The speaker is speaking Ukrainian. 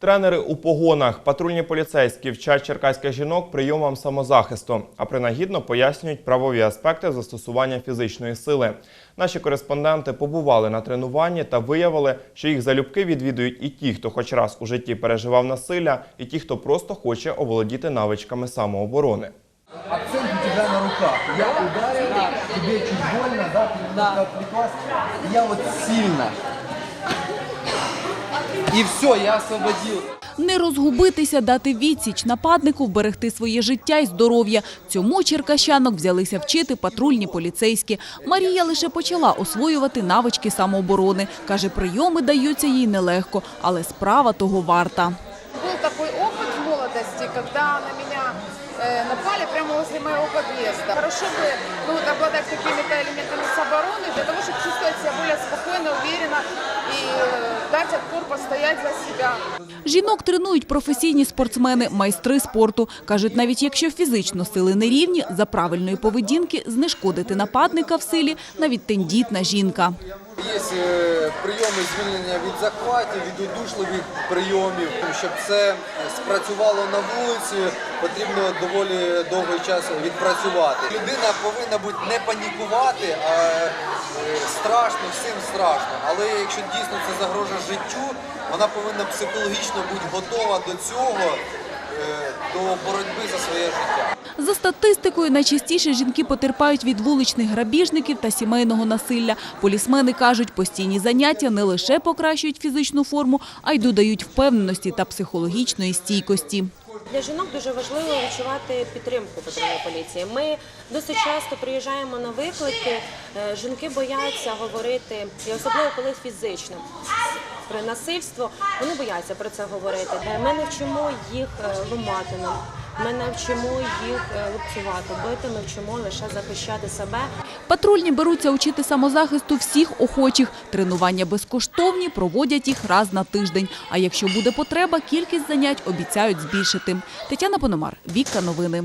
Тренери у погонах, патрульні поліцейські вчать черкаських жінок прийомам самозахисту, а принагідно пояснюють правові аспекти застосування фізичної сили. Наші кореспонденти побували на тренуванні та виявили, що їх залюбки відвідують і ті, хто хоч раз у житті переживав насилля, і ті, хто просто хоче оволодіти навичками самооборони. Акцент у тебя на руках. Я ударил, тебе чуть больно, да? Ты немножко отвлеклась. Я вот сильно. И все, я освободил. Не розгубитися, дати відсіч нападнику, вберегти своє життя і здоров'я. Цьому черкащанок взялися вчити патрульні поліцейські. Марія лише почала освоювати навички самооборони. Каже, прийоми даються їй нелегко, але справа того варта. Был такой опыт в молодости, когда на меня э, напали прямо возле моего подъезда. Хорошо бы ну, вот, обладать какими-то элементами самообороны для того, чтобы чувствовать себя более спокойно, уверенно и э, дать отпор, постоять за себя. Жінок тренують професійні спортсмени, майстри спорту. Кажуть, навіть якщо фізично сили не рівні, за правильної поведінки знешкодити нападника в силі навіть тендітна жінка. Є е, прийоми звільнення від захватів, від удушливих прийомів. Щоб це спрацювало на вулиці, потрібно доволі довгий час відпрацювати. Людина повинна бути не панікувати, а е, страшно, всім страшно. Але якщо дійсно це загрожує життю, вона повинна психологічно бути готова до цього, е, до боротьби за своє життя. За статистикою, найчастіше жінки потерпають від вуличних грабіжників та сімейного насилля. Полісмени кажуть, постійні заняття не лише покращують фізичну форму, а й додають впевненості та психологічної стійкості. Для жінок дуже важливо відчувати підтримку патрульної поліції. Ми досить часто приїжджаємо на виклики. е, Жінки бояться говорити, і особливо коли фізично. При насильство вони бояться про це говорити. Ми не вчимо їх е, ламати нам. Ми навчимо їх е, лупцювати, бити. Ми вчимо лише захищати себе. Патрульні беруться учити самозахисту всіх охочих. Тренування безкоштовні, проводять їх раз на тиждень. А якщо буде потреба, кількість занять обіцяють збільшити. Тетяна Пономар, Вікка Новини.